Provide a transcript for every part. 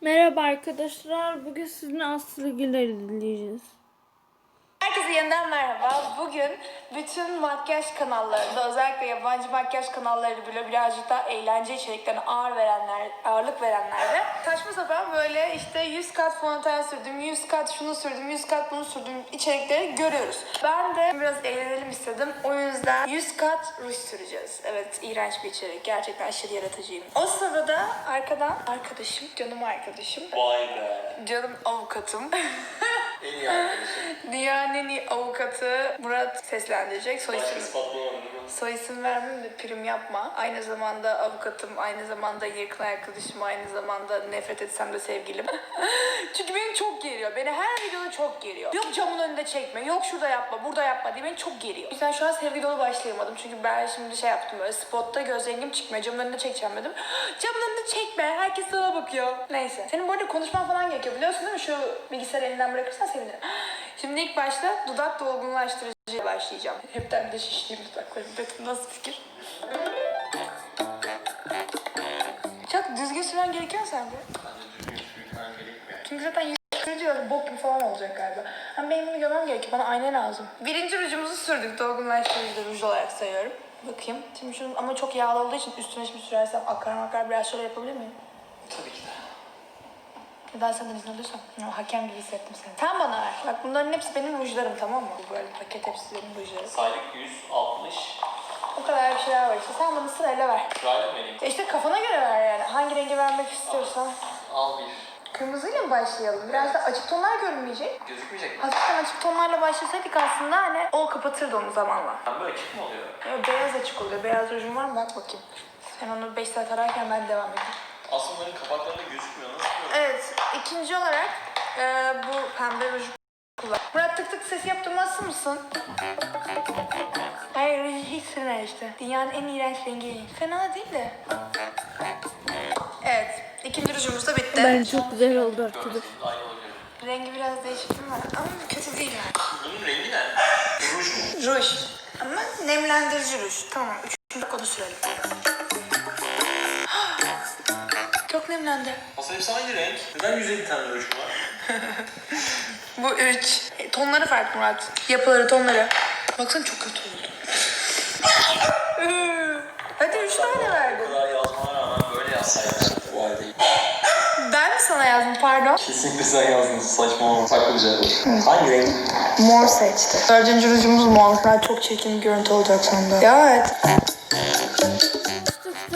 Merhaba arkadaşlar. Bugün sizinle Aslı Güler'i dinleyeceğiz. Herkese yeniden merhaba. Bugün bütün makyaj kanallarında özellikle yabancı makyaj kanalları bile birazcık daha eğlence içeriklerine ağır verenler, ağırlık verenlerde saçma sapan böyle işte 100 kat fondöten sürdüm, 100 kat şunu sürdüm, 100 kat bunu sürdüm içerikleri görüyoruz. Ben de biraz eğlenelim istedim. O yüzden 100 kat ruj süreceğiz. Evet iğrenç bir içerik. Gerçekten aşırı yaratıcıyım. O sırada arkadan arkadaşım, canım arkadaşım, Vay be. canım avukatım. İyi arkadaşım. Avukatı Murat seslendirecek. Soy Başka isim, değil mi? soy isim vermem de prim yapma. Aynı zamanda avukatım, aynı zamanda yakın arkadaşım, aynı zamanda nefret etsem de sevgilim. Çünkü beni çok geriyor. Beni her videoda çok geriyor. Yok camın önünde çekme, yok şurada yapma, burada yapma diye beni çok geriyor. O yüzden şu an sevgi dolu başlayamadım. Çünkü ben şimdi şey yaptım böyle spotta göz rengim çıkmıyor. Camın önünde çekeceğim dedim. Camın önünde çekme, herkes sana bakıyor. Neyse. Senin bu arada konuşman falan gerekiyor biliyorsun değil mi? Şu bilgisayarı elinden bırakırsan sevinirim. Şimdi ilk başta dudak dolgunlaştırıcı başlayacağım. Hepten de şiştiğim dudaklarım. Bakın nasıl fikir? Çok düzgün süren gerekiyor sence? Çünkü zaten yüz kırınca bok gibi falan olacak galiba. Ama benim bunu görmem gerekiyor. Bana ayna lazım. Birinci rujumuzu sürdük. Dolgunlaştırıcı ruj olarak sayıyorum. Bakayım. Şimdi şunun ama çok yağlı olduğu için üstüne şimdi sürersem akar makar biraz şöyle yapabilir miyim? Tabii ki Neden senden izin alırsam? Ya, hakem gibi hissettim seni. Sen bana ver. Bak bunların hepsi benim rujlarım tamam mı? Bu böyle paket hepsi benim rujlarım. Saydık 160. O kadar bir şeyler var işte. Sen bana sırayla ver. Sırayla mı vereyim? E işte kafana göre ver yani. Hangi rengi vermek istiyorsan. Al bir. Kırmızıyla mı başlayalım? Biraz da açık tonlar görünmeyecek. Gözükmeyecek mi? Hafiften açık tonlarla başlasaydık aslında hani o kapatırdı onu zamanla. Böyle açık mı oluyor? Ya beyaz açık oluyor. Beyaz rujum var mı? Bak bakayım. Sen onu 5 saat ararken ben devam edeyim. Aslında kapaklarında gözükmüyor. Nasıl? Evet. ikinci olarak e, bu pembe ruju kullan. Murat tık tık sesi yaptırmazsın mısın? Hayır ruju hiç sürme işte. Dünyanın en iğrenç rengi. Fena değil de. Evet. ikinci rujumuz da bitti. Bence çok güzel oldu arkadaşlar. Görmeseniz aynı olabilir. Rengi biraz değişik değil mi? Ama kötü değil yani. Bunun rengi ne? Ruj mu? Ruj. Ama nemlendirici ruj. Tamam. Üçüncü kodu sürelim. Nemlendi. Aslında hepsi aynı renk. Neden 150 tane rujum var? Bu üç. E, tonları farklı Murat. Yapıları, tonları. Baksana çok kötü oldu. Hadi üç tane Bu kadar yazmana rağmen böyle yazsaydın. Bu halde. Ben mi sana yazdım pardon? Kesinlikle sen yazdın. Saçmalama. Olur. Hangi renk? Mor seçti. Dördüncü rujumuz mor. Ben çok çirkin bir görüntü olacak sende. Ya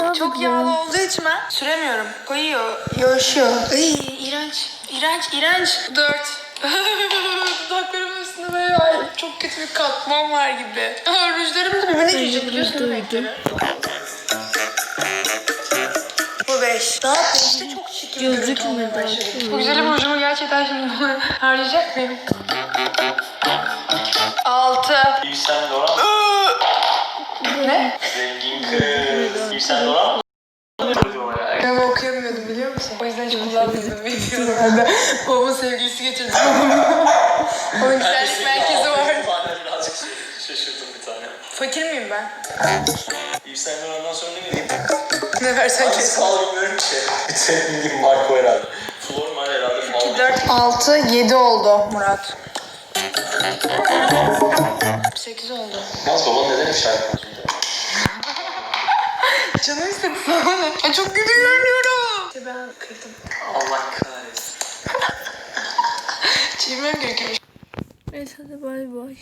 evet. Çok yağlı olduğu için ben süremiyorum. Koyuyor, yoğuşuyor. Ay, iğrenç. İğrenç, iğrenç. Dört. Dudaklarımın üstünde böyle ay, çok kötü bir katman var gibi. Aa, Rujlarım da birbirine girecek biliyorsun renkleri? Bu beş. Daha beşte çok çirkin bir görüntü olmaya Gözükmedi. başladı. Bu güzelim rujumu gerçekten şimdi harcayacak mıyım? Altı. Saint Laurent. Ne? Rengin kız. Saint Laurent mı? Ben okuyamıyordum biliyor musun? O yüzden hiç kullanmıyordum videolarda. Babamın sevgilisi getirdi. Onun güzellik merkezi var. Tane birazcık şaşırdım bir tane. Fakir miyim ben? Saint Laurent'dan sonra ne vereyim? Ne versen kesin. kaldı bilmiyorum ki. Bir tek bildiğim marka herhalde. Florman herhalde falan. 4, 6, 7 oldu Murat. 8 oldu. Yalnız baban neden hep şarkı konusunda? Canım istedi sana. Ya çok kötü görünüyorum. İşte ben kırdım. Allah kahretsin. Çevirmem gerekiyor. Neyse hadi bay bay.